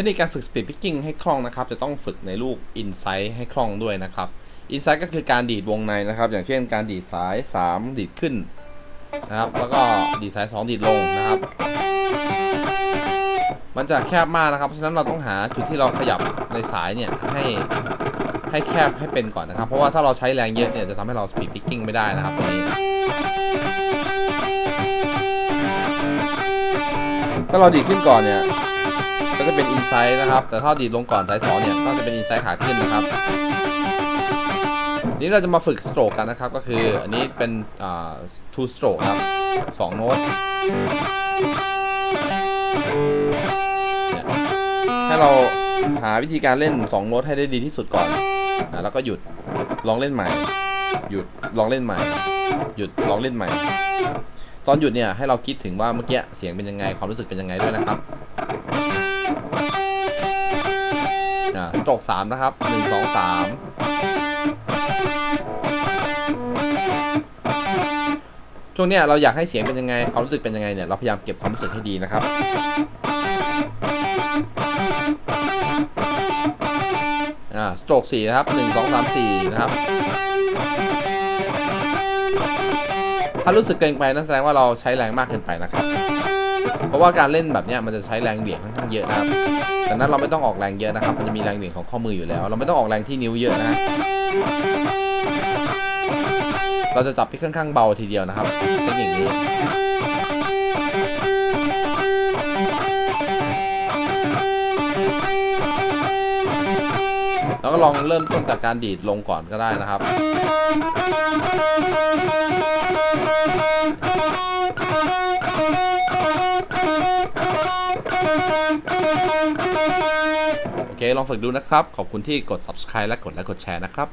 ทคนิคการฝึก speed picking ให้คล่องนะครับ จะต้องฝึกในลูก insight ให้คล่องด้วยนะครับ insight ก็คือการดีดวงในนะครับ อย่างเช่นการดีดสาย 3 ดีดขึ้นนะครับ แล้วก็ดีดสาย 2 ดีดลงนะครับ มันจะแคบมากนะครับ เพราะฉะนั้นเราต้องหาจุดที่เราขยับในสายเนี่ยให้ให้แคบให้เป็นก่อนนะครับ เพราะว่าถ้าเราใช้แรงเยอะเนี่ยจะทำให้เรา speed picking ไม่ได้นะครับตรงนี้ถ้าเราดีดขึ้นก่อนเนี่ย ก็จะเป็นอินไซด์นะครับ แต่ถ้าดีดลงก่อนสายสองเนี่ยก็จะเป็นอินไซด์ขาขึ้นนะครับทีนี้เราจะมาฝึกสโตรกกันนะครับ ก็คืออันนี้เป็นอ่า two stroke ครับสองโน้ตให้เราหาวิธีการเล่น2โน้ตให้ได้ดีที่สุดก่อนอ่าแล้วก็หยุดลองเล่นใหม่ หยุดลองเล่นใหม่ หยุดลองเล่นใหม่ ตอนหยุดเนี่ยให้เราคิดถึงว่าเมื่อกี้เสียงเป็นยังไงความรู้สึกเป็นยังไงด้วยนะครับ สโตรกสามนะครับหนึ่งสองสามช่วงเนี้ยเราอยากให้เสียงเป็นยังไงความรู้สึกเป็นยังไงเนี่ยเราพยายามเก็บความรู้สึกให้ดีนะครับอ่าสโตรกสี่นะครับหนึ่งสองสามสี่นะครับถ้ารู้สึกเกรงไปนั่นแสดงว่าเราใช้แรงมากเกินไปนะครับ เพราะว่าการเล่นแบบนี้มันจะใช้แรงเหวี่ยงค่อนข้างเยอะนะครับแต่นั้นเราไม่ต้องออกแรงเยอะนะครับ มันจะมีแรงเหวี่ยงของข้อมืออยู่แล้ว เราไม่ต้องออกแรงที่นิ้วเยอะนะเราจะจับที่ค่อนข้างเบาทีเดียวนะครับเทคนิคนี้แล้วก็ลองเริ่มต้นจากการดีดลงก่อนก็ได้นะครับ โอเค ลองฝึกดูนะครับ ขอบคุณที่กด subscribe และกดไลค์กดแชร์นะครับ